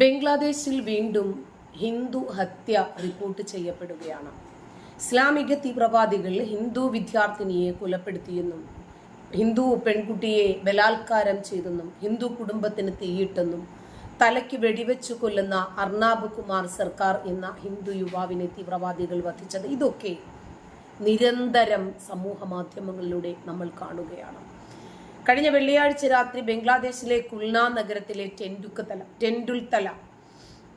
ബംഗ്ലാദേശിൽ വീണ്ടും ഹിന്ദു ഹത്യ റിപ്പോർട്ട് ചെയ്യപ്പെടുകയാണ്. ഇസ്ലാമിക തീവ്രവാദികൾ ഹിന്ദു വിദ്യാർത്ഥിനിയെ കൊലപ്പെടുത്തിയെന്നും ഹിന്ദു പെൺകുട്ടിയെ ബലാത്കാരം ചെയ്തെന്നും ഹിന്ദു കുടുംബത്തിന് തീയിട്ടെന്നും തലയ്ക്ക് വെടിവെച്ചു കൊല്ലുന്ന അർണാബ് കുമാർ സർക്കാർ എന്ന ഹിന്ദു യുവാവിനെ തീവ്രവാദികൾ വധിച്ചത്. ഇതൊക്കെ നിരന്തരം സമൂഹ മാധ്യമങ്ങളിലൂടെ നമ്മൾ കാണുകയാണ്. കഴിഞ്ഞ വെള്ളിയാഴ്ച രാത്രി ബംഗ്ലാദേശിലെ കുൽന നഗരത്തിലെ ടെൻഡുക്കത്തല ടെൻഡുൽത്തല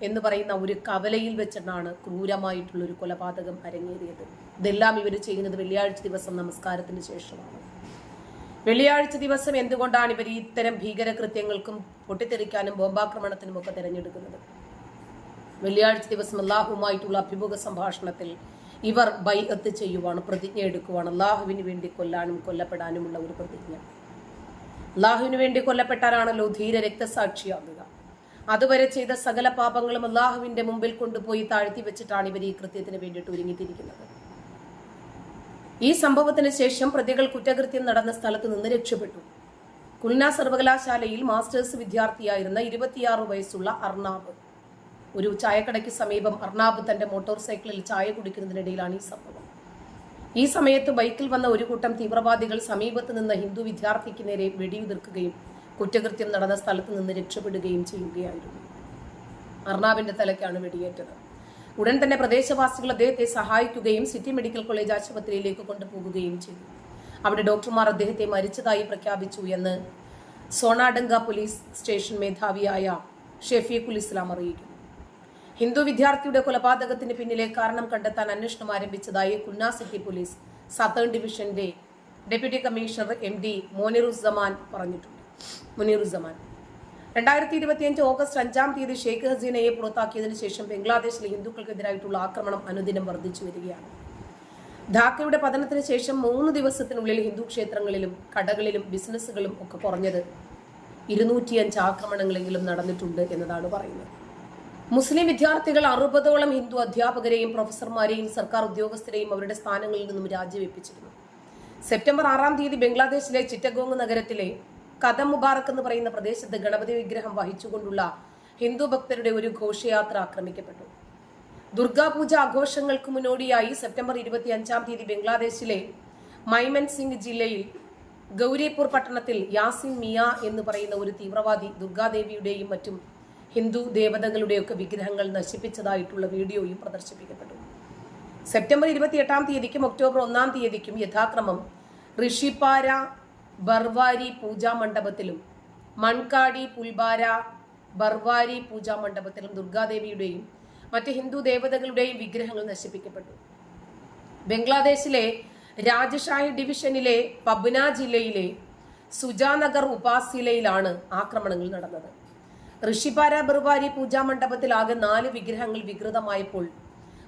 എന്ന് പറയുന്ന ഒരു കവലയിൽ വെച്ചിട്ടാണ് ക്രൂരമായിട്ടുള്ള ഒരു കൊലപാതകം അരങ്ങേറിയത്. ഇതെല്ലാം ഇവർ ചെയ്യുന്നത് വെള്ളിയാഴ്ച ദിവസം നമസ്കാരത്തിന് ശേഷമാണ്. വെള്ളിയാഴ്ച ദിവസം എന്തുകൊണ്ടാണ് ഇവർ ഇത്തരം ഭീകരകൃത്യങ്ങൾക്കും പൊട്ടിത്തെറിക്കാനും ബോംബാക്രമണത്തിനും ഒക്കെ തിരഞ്ഞെടുക്കുന്നത്? വെള്ളിയാഴ്ച ദിവസം അള്ളാഹുമായിട്ടുള്ള അഭിമുഖ സംഭാഷണത്തിൽ ഇവർ ബൈ എത്ത് ചെയ്യുവാണ് പ്രതിജ്ഞ എടുക്കുവാണ് അള്ളാഹുവിന് വേണ്ടി കൊല്ലാനും കൊല്ലപ്പെടാനുമുള്ള ഒരു പ്രതിജ്ഞ. അള്ളാഹുവിന് വേണ്ടി കൊല്ലപ്പെട്ടാലാണല്ലോ ധീര രക്തസാക്ഷിയാകുക. അതുവരെ ചെയ്ത സകല പാപങ്ങളും അള്ളാഹുവിന്റെ മുമ്പിൽ കൊണ്ടുപോയി താഴ്ത്തി വെച്ചിട്ടാണ് ഇവർ ഈ കൃത്യത്തിന് വേണ്ടിയിട്ട് ഒരുങ്ങിത്തിരിക്കുന്നത്. ഈ സംഭവത്തിന് ശേഷം പ്രതികൾ കുറ്റകൃത്യം നടന്ന സ്ഥലത്ത് നിന്ന് രക്ഷപ്പെട്ടു. കുൽന സർവകലാശാലയിൽ മാസ്റ്റേഴ്സ് വിദ്യാർത്ഥിയായിരുന്ന ഇരുപത്തിയാറ് വയസ്സുള്ള അർണാബ്. ഒരു ചായക്കടയ്ക്ക് സമീപം അർണാബ് തന്റെ മോട്ടോർ സൈക്കിളിൽ ചായ കുടിക്കുന്നതിനിടയിലാണ് ഈ സംഭവം. ഈ സമയത്ത് ബൈക്കിൽ വന്ന ഒരു കൂട്ടം തീവ്രവാദികൾ സമീപത്ത് നിന്ന് ഹിന്ദു വിദ്യാർത്ഥിക്ക് നേരെ വെടിയുതിർക്കുകയും കുറ്റകൃത്യം നടന്ന സ്ഥലത്ത് നിന്ന് രക്ഷപ്പെടുകയും ചെയ്യുകയായിരുന്നു. അർണാബിന്റെ തലയ്ക്കാണ് വെടിയേറ്റത്. ഉടൻ തന്നെ പ്രദേശവാസികൾ അദ്ദേഹത്തെ സഹായിക്കുകയും സിറ്റി മെഡിക്കൽ കോളേജ് ആശുപത്രിയിലേക്ക് കൊണ്ടുപോകുകയും ചെയ്തു. അവിടെ ഡോക്ടർമാർ അദ്ദേഹത്തെ മരിച്ചതായി പ്രഖ്യാപിച്ചു എന്ന് സോണാഡംഗ പോലീസ് സ്റ്റേഷൻ മേധാവിയായ ഷെഫീഖുൽ ഇസ്ലാം അറിയിക്കുന്നു. ഹിന്ദു വിദ്യാർത്ഥിയുടെ കൊലപാതകത്തിന് പിന്നിലെ കാരണം കണ്ടെത്താൻ അന്വേഷണം ആരംഭിച്ചതായി കുന്ന സിറ്റി പോലീസ് സത്തേൺ ഡിവിഷന്റെ deputy commissioner M D Moniruzzaman പറഞ്ഞിട്ടുണ്ട്. മുനീറുസമാൻ രണ്ടായിരത്തി ഇരുപത്തിയഞ്ച് ഓഗസ്റ്റ് അഞ്ചാം തീയതി ഷെയ്ഖ് ഹസീനയെ പുറത്താക്കിയതിനു ശേഷം ബംഗ്ലാദേശിലെ ഹിന്ദുക്കൾക്കെതിരായിട്ടുള്ള ആക്രമണം അനുദിനം വർദ്ധിച്ചു വരികയാണ്. ധാക്കയുടെ പതനത്തിന് ശേഷം മൂന്ന് ദിവസത്തിനുള്ളിൽ ഹിന്ദു ക്ഷേത്രങ്ങളിലും കടകളിലും ബിസിനസ്സുകളും ഒക്കെ കുറഞ്ഞത് ഇരുന്നൂറ്റിയഞ്ച് ആക്രമണങ്ങളെങ്കിലും നടന്നിട്ടുണ്ട് എന്നതാണ് പറയുന്നത്. മുസ്ലിം വിദ്യാർത്ഥികൾ അറുപതോളം ഹിന്ദു അധ്യാപകരെയും പ്രൊഫസർമാരെയും സർക്കാർ ഉദ്യോഗസ്ഥരെയും അവരുടെ സ്ഥാനങ്ങളിൽ നിന്നും രാജിവെപ്പിച്ചിരുന്നു. സെപ്റ്റംബർ ആറാം തീയതി ബംഗ്ലാദേശിലെ ചിറ്റഗോങ് നഗരത്തിലെ കദം മുബാറക് എന്ന് പറയുന്ന പ്രദേശത്ത് ഗണപതി വിഗ്രഹം വഹിച്ചുകൊണ്ടുള്ള ഹിന്ദു ഭക്തരുടെ ഒരു ഘോഷയാത്ര ആക്രമിക്കപ്പെട്ടു. ദുർഗാപൂജ ആഘോഷങ്ങൾക്ക് മുന്നോടിയായി സെപ്റ്റംബർ ഇരുപത്തി അഞ്ചാം തീയതി ബംഗ്ലാദേശിലെ മൈമൻ സിംഗ് ജില്ലയിൽ ഗൗരിപൂർ പട്ടണത്തിൽ യാസിൻ മിയ എന്ന് പറയുന്ന ഒരു തീവ്രവാദി ദുർഗാദേവിയുടെയും മറ്റും ഹിന്ദു ദേവതകളുടെയൊക്കെ വിഗ്രഹങ്ങൾ നശിപ്പിച്ചതായിട്ടുള്ള വീഡിയോയും പ്രദർശിപ്പിക്കപ്പെട്ടു. സെപ്റ്റംബർ ഇരുപത്തിയെട്ടാം തീയതിക്കും ഒക്ടോബർ ഒന്നാം തീയതിക്കും യഥാക്രമം ഋഷിപ്പാര ബർവാരി പൂജാ മണ്ഡപത്തിലും മൺകാടി പുൽബാര ബർവാരി പൂജാ മണ്ഡപത്തിലും ദുർഗാദേവിയുടെയും മറ്റ് ഹിന്ദു ദേവതകളുടെയും വിഗ്രഹങ്ങൾ നശിപ്പിക്കപ്പെട്ടു. ബംഗ്ലാദേശിലെ രാജഷാഹി ഡിവിഷനിലെ പബ്ന ജില്ലയിലെ സുജാനഗർ ഉപാസിലയിലാണ് ആക്രമണങ്ങൾ നടന്നത്. ഋഷിപാര ബർവാരി പൂജാ മണ്ഡപത്തിൽ ആകെ നാല് വിഗ്രഹങ്ങൾ വികൃതമായപ്പോൾ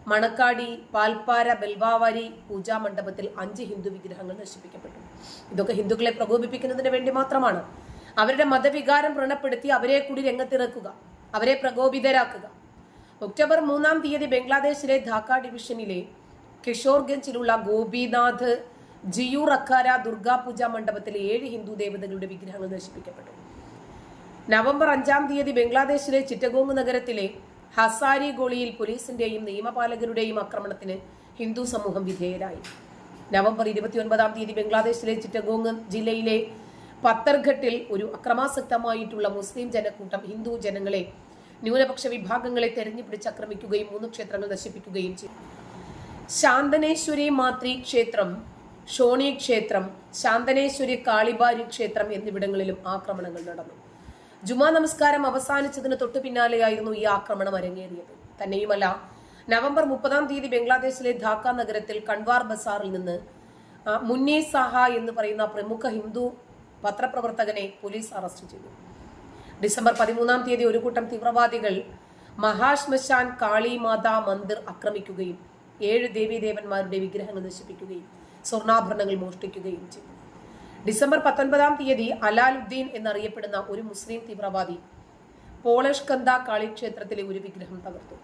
മണക്കാടി പാൽപ്പാര ബെൽവാവാരി പൂജാ മണ്ഡപത്തിൽ അഞ്ച് ഹിന്ദു വിഗ്രഹങ്ങൾ നശിപ്പിക്കപ്പെട്ടു. ഇതൊക്കെ ഹിന്ദുക്കളെ പ്രകോപിപ്പിക്കുന്നതിന് വേണ്ടി മാത്രമാണ്. അവരുടെ മതവികാരം വ്രണപ്പെടുത്തി അവരെ കൂടി രംഗത്തിറക്കുക അവരെ പ്രകോപിതരാക്കുക. ഒക്ടോബർ മൂന്നാം തീയതി ബംഗ്ലാദേശിലെ ധാക്ക ഡിവിഷനിലെ കിഷോർഗഞ്ചിലുള്ള ഗോപിനാഥ് ജിയൂർ അക്കാര ദുർഗാ പൂജാ മണ്ഡപത്തിലെ ഏഴ് ഹിന്ദു ദേവതകളുടെ വിഗ്രഹങ്ങൾ നശിപ്പിക്കപ്പെട്ടു. നവംബർ അഞ്ചാം തീയതി ബംഗ്ലാദേശിലെ ചിറ്റഗോങ് നഗരത്തിലെ ഹസാരി ഗോളിയിൽ പോലീസിന്റെയും നിയമപാലകരുടെയും ആക്രമണത്തിന് ഹിന്ദു സമൂഹം വിധേയരായി. നവംബർ ഇരുപത്തിയൊൻപതാം തീയതി ബംഗ്ലാദേശിലെ ചിറ്റഗോങ് ജില്ലയിലെ പത്തർഘട്ടിൽ ഒരു അക്രമാസക്തമായിട്ടുള്ള മുസ്ലിം ജനക്കൂട്ടം ഹിന്ദു ജനങ്ങളെ ന്യൂനപക്ഷ വിഭാഗങ്ങളെ തെരഞ്ഞുപിടിച്ച് ആക്രമിക്കുകയും മൂന്ന് ക്ഷേത്രങ്ങൾ നശിപ്പിക്കുകയും ചെയ്തു. ശാന്തനേശ്വരി മാത്രി ക്ഷേത്രം ഷോണി ക്ഷേത്രം ശാന്തനേശ്വരി കാളിബാരി ക്ഷേത്രം എന്നിവിടങ്ങളിലും ആക്രമണങ്ങൾ നടന്നു. ജുമാ നമസ്കാരം അവസാനിച്ചതിന് തൊട്ടു പിന്നാലെയായിരുന്നു ഈ ആക്രമണം അരങ്ങേറിയത്. തന്നെയുമല്ല നവംബർ മുപ്പതാം തീയതി ബംഗ്ലാദേശിലെ ധാക്ക നഗരത്തിൽ കൺവാർ ബസാറിൽ നിന്ന് മുന്നേ സാഹ എന്ന് പറയുന്ന പ്രമുഖ ഹിന്ദു പത്രപ്രവർത്തകനെ പോലീസ് അറസ്റ്റ് ചെയ്തു. ഡിസംബർ പതിമൂന്നാം തീയതി ഒരു കൂട്ടം തീവ്രവാദികൾ മഹാശ്മശാൻ കാളി മാതാ മന്ദിർ ആക്രമിക്കുകയും ഏഴ് ദേവീദേവന്മാരുടെ വിഗ്രഹങ്ങൾ നശിപ്പിക്കുകയും സ്വർണാഭരണങ്ങൾ മോഷ്ടിക്കുകയും ചെയ്തു. ഡിസംബർ പത്തൊൻപതാം തീയതി അലാലുദ്ദീൻ എന്നറിയപ്പെടുന്ന ഒരു മുസ്ലിം തീവ്രവാദി പോളഷ്കന്ദ കാളി ക്ഷേത്രത്തിലെ ഒരു വിഗ്രഹം തകർത്തു.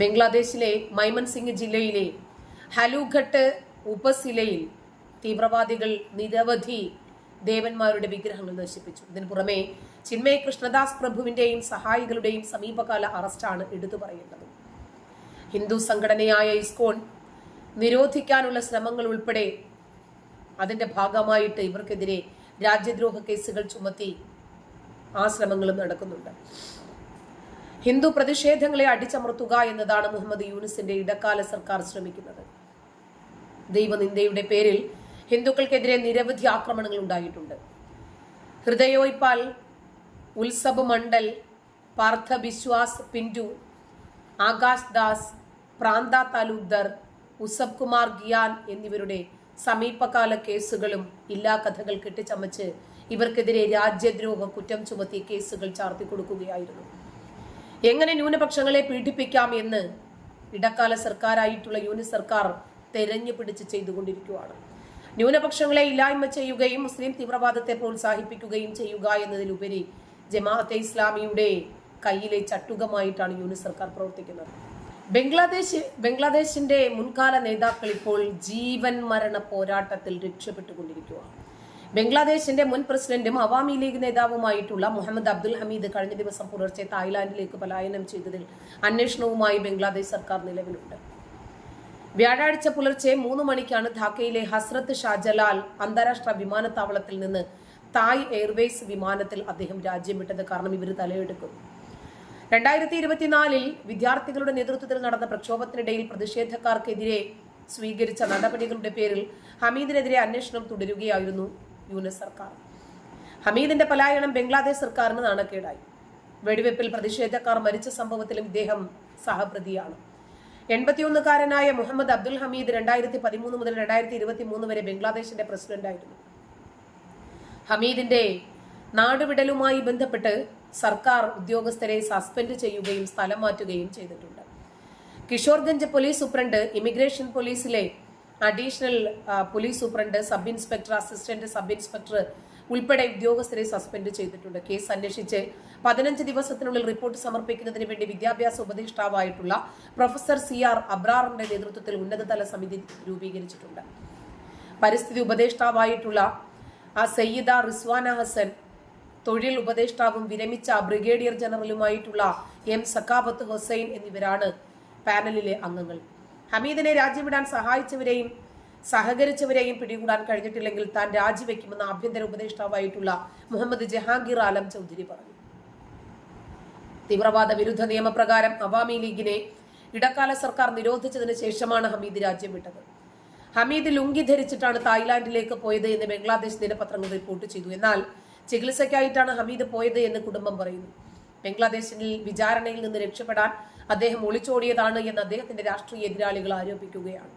ബംഗ്ലാദേശിലെ മൈമൻ സിംഗ് ജില്ലയിലെ ഹലുഘട്ട് ഉപസിലയിൽ തീവ്രവാദികൾ നിരവധി ദേവന്മാരുടെ വിഗ്രഹങ്ങൾ നശിപ്പിച്ചു. ഇതിനു പുറമെ ചിന്മയ കൃഷ്ണദാസ് പ്രഭുവിന്റെയും സഹായികളുടെയും സമീപകാല അറസ്റ്റാണ് എടുത്തു പറയേണ്ടത്. ഹിന്ദു സംഘടനയായ ഇസ്കോൺ നിരോധിക്കാനുള്ള ശ്രമങ്ങൾ ഉൾപ്പെടെ അതിന്റെ ഭാഗമായിട്ട് ഇവർക്കെതിരെ രാജ്യദ്രോഹ കേസുകൾ ചുമത്തി ആ ശ്രമങ്ങളും നടക്കുന്നുണ്ട്. ഹിന്ദു പ്രതിഷേധങ്ങളെ അടിച്ചമർത്തുക എന്നതാണ് മുഹമ്മദ് യൂനിസിന്റെ ഇടക്കാല സർക്കാർ ശ്രമിക്കുന്നത്. ദൈവനിന്ദയുടെ പേരിൽ ഹിന്ദുക്കൾക്കെതിരെ നിരവധി ആക്രമണങ്ങൾ ഉണ്ടായിട്ടുണ്ട്. ഹൃദയോയ്പാൽ ഉത്സബ് മണ്ഡൽ പാർത്ഥ ബിശ്വാസ് പിന്റു ആകാശ് ദാസ് പ്രാന്ത താലൂക്ദർ ഉസബ് കുമാർ ഗിയാൻ എന്നിവരുടെ സമീപകാല കേസുകളും ഇല്ലാ കഥകൾ കെട്ടിച്ചമച്ച് ഇവർക്കെതിരെ രാജ്യദ്രോഹ കുറ്റം ചുമത്തി കേസുകൾ ചാർത്തി കൊടുക്കുകയായിരുന്നു. എങ്ങനെ ന്യൂനപക്ഷങ്ങളെ പീഡിപ്പിക്കാം എന്ന് ഇടക്കാല സർക്കാരായിട്ടുള്ള യൂണി സർക്കാർ തെരഞ്ഞു പിടിച്ച് ചെയ്തുകൊണ്ടിരിക്കുകയാണ് ന്യൂനപക്ഷങ്ങളെ ഇല്ലായ്മ ചെയ്യുകയും മുസ്ലിം തീവ്രവാദത്തെ പ്രോത്സാഹിപ്പിക്കുകയും ചെയ്യുക എന്നതിലുപരി ജമാഅത്തെ ഇസ്ലാമിയുടെ കയ്യിലെ ചട്ടുകമായിട്ടാണ് യൂണി സർക്കാർ പ്രവർത്തിക്കുന്നത്. ബംഗ്ലാദേശ് ബംഗ്ലാദേശിന്റെ മുൻകാല നേതാക്കൾ ഇപ്പോൾ ജീവൻ മരണ പോരാട്ടത്തിൽ രക്ഷപ്പെട്ടുകൊണ്ടിരിക്കുകയാണ്. ബംഗ്ലാദേശിന്റെ മുൻ പ്രസിഡന്റും അവാമി ലീഗ് നേതാവുമായിട്ടുള്ള മുഹമ്മദ് അബ്ദുൽ ഹമീദ് കഴിഞ്ഞ ദിവസം പുലർച്ചെ തായ്ലാന്റിലേക്ക് പലായനം ചെയ്തതിൽ അന്വേഷണവുമായി ബംഗ്ലാദേശ് സർക്കാർ നിലവിലുണ്ട്. വ്യാഴാഴ്ച പുലർച്ചെ മൂന്ന് മണിക്കാണ് ധാക്കയിലെ ഹസ്രത്ത് ഷാജലാൽ അന്താരാഷ്ട്ര വിമാനത്താവളത്തിൽ നിന്ന് തായ് എയർവേസ് വിമാനത്തിൽ അദ്ദേഹം രാജ്യം വിട്ടത്. കാരണം ഇവർ തലയെടുക്കും. രണ്ടായിരത്തി ഇരുപത്തിനാലിൽ വിദ്യാർത്ഥികളുടെ നേതൃത്വത്തിൽ നടന്ന പ്രക്ഷോഭത്തിനിടയിൽ പ്രതിഷേധക്കാർക്കെതിരെ സ്വീകരിച്ച നടപടികളുടെ പേരിൽ ഹമീദിനെതിരെ അന്വേഷണം തുടരുകയായിരുന്നു യുഎസ് സർക്കാർ. ഹമീദിന്റെ പലായനം ബംഗ്ലാദേശ് സർക്കാരിന് നാണക്കേടായി. വെടിവെപ്പിൽ പ്രതിഷേധക്കാർ മരിച്ച സംഭവത്തിലും ഇദ്ദേഹം സഹപ്രതിയാണ്. എൺപത്തിയൊന്നുകാരനായ മുഹമ്മദ് അബ്ദുൽ ഹമീദ് രണ്ടായിരത്തി പതിമൂന്ന് മുതൽ രണ്ടായിരത്തി ഇരുപത്തി മൂന്ന് വരെ ബംഗ്ലാദേശിന്റെ പ്രസിഡന്റായിരുന്നു. ഹമീദിന്റെ നാടുവിടലുമായി ബന്ധപ്പെട്ട് സർക്കാർ ഉദ്യോഗസ്ഥരെ സസ്പെൻഡ് ചെയ്യുകയും സ്ഥലം മാറ്റുകയും ചെയ്തിട്ടുണ്ട്. കിഷോർഗഞ്ച് പോലീസ് സൂപ്രണ്ട് ഇമിഗ്രേഷൻ പോലീസിലെ additional police superintendent sub inspector assistant sub inspector ഉൾപ്പെടെ ഉദ്യോഗസ്ഥരെ സസ്പെൻഡ് ചെയ്തിട്ടുണ്ട്. കേസ് അന്വേഷിച്ച് പതിനഞ്ച് ദിവസത്തിനുള്ളിൽ റിപ്പോർട്ട് സമർപ്പിക്കുന്നതിന് വേണ്ടി വിദ്യാഭ്യാസ ഉപദേഷ്ടാവായിട്ടുള്ള പ്രൊഫസർ സി ആർ അബ്രാറിന്റെ നേതൃത്വത്തിൽ ഉന്നതതല സമിതി രൂപീകരിച്ചിട്ടുണ്ട്. പരിസ്ഥിതി ഉപദേഷ്ടാവായിട്ടുള്ള സയ്യിദ റിസ്വാന ഹസൻ തൊഴിൽ ഉപദേഷ്ടാവും വിരമിച്ച ബ്രിഗേഡിയർ ജനറലുമായിട്ടുള്ള എം സക്കാബത്ത് ഹുസൈൻ എന്നിവരാണ് പാനലിലെ അംഗങ്ങൾ. ഹമീദിനെ രാജ്യവിടാൻ സഹായിച്ചവരെയും സഹകരിച്ചവരെയും പിടികൂടാൻ കഴിഞ്ഞിട്ടില്ലെങ്കിൽ താൻ രാജിവെക്കുമെന്ന് ആഭ്യന്തര ഉപദേഷ്ടാവായിട്ടുള്ള മുഹമ്മദ് ജഹാംഗീർ ആലം ചൗധരി പറഞ്ഞു. തീവ്രവാദ വിരുദ്ധ നിയമപ്രകാരം അവാമി ലീഗിനെ ഇടക്കാല സർക്കാർ നിരോധിച്ചതിന് ശേഷമാണ് ഹമീദ് രാജ്യം വിട്ടത് ഹമീദ് ലുങ്കി ധരിച്ചിട്ടാണ് തായ്ലാന്റിലേക്ക് പോയത് എന്ന് ബംഗ്ലാദേശ് ദിനപത്രങ്ങൾ റിപ്പോർട്ട് ചെയ്തു. എന്നാൽ ചികിത്സയ്ക്കായിട്ടാണ് ഹമീദ് പോയത് എന്ന് കുടുംബം പറയുന്നു. ബംഗ്ലാദേശിൽ വിചാരണയിൽ നിന്ന് രക്ഷപ്പെടാൻ അദ്ദേഹം ഒളിച്ചോടിയതാണ് എന്ന് അദ്ദേഹത്തിന്റെ രാഷ്ട്രീയ എതിരാളികൾ ആരോപിക്കുകയാണ്.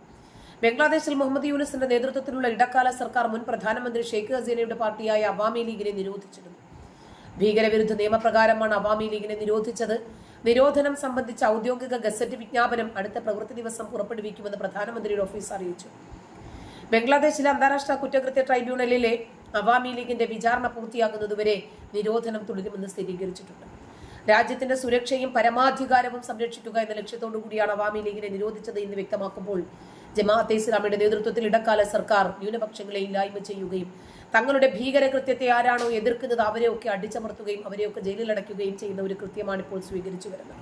ബംഗ്ലാദേശിൽ മുഹമ്മദ് യൂനിസിന്റെ നേതൃത്വത്തിലുള്ള ഇടക്കാല സർക്കാർ മുൻ പ്രധാനമന്ത്രി ഷെയ്ഖ് ഹസീനയുടെ പാർട്ടിയായ അവാമി ലീഗിനെ നിരോധിച്ചിരുന്നു. ഭീകരവിരുദ്ധ നിയമപ്രകാരമാണ് അവാമി ലീഗിനെ നിരോധിച്ചത്. നിരോധനം സംബന്ധിച്ച ഔദ്യോഗിക ഗസറ്റ് വിജ്ഞാപനം അടുത്ത പ്രവൃത്തി ദിവസം പുറപ്പെടുവിക്കുമെന്ന് പ്രധാനമന്ത്രിയുടെ ഓഫീസ് അറിയിച്ചു. ബംഗ്ലാദേശിലെ അന്താരാഷ്ട്ര കുറ്റകൃത്യ ട്രൈബ്യൂണലിലെ അവാമി ലീഗിന്റെ വിചാരണ പൂർത്തിയാകുന്നതുവരെ നിരോധനം തുടരുമെന്ന് സ്ഥിരീകരിച്ചിട്ടുണ്ട്. രാജ്യത്തിന്റെ സുരക്ഷയും പരമാധികാരവും സംരക്ഷിക്കുക എന്ന ലക്ഷ്യത്തോടു കൂടിയാണ് അവാമി ലീഗിനെ നിരോധിച്ചത് എന്ന് വ്യക്തമാക്കുമ്പോൾ ജമാഅത്തെ ഇസ്ലാമിയുടെ നേതൃത്വത്തിൽ ഇടക്കാല സർക്കാർ ന്യൂനപക്ഷങ്ങളെ ഇല്ലായ്മ ചെയ്യുകയും തങ്ങളുടെ ഭീകരകൃത്യത്തെ ആരാണോ എതിർക്കുന്നത് അവരെയൊക്കെ അടിച്ചമർത്തുകയും അവരെയൊക്കെ ജയിലിലടയ്ക്കുകയും ചെയ്യുന്ന ഒരു കൃത്യമാണ് ഇപ്പോൾ സ്വീകരിച്ചു വരുന്നത്.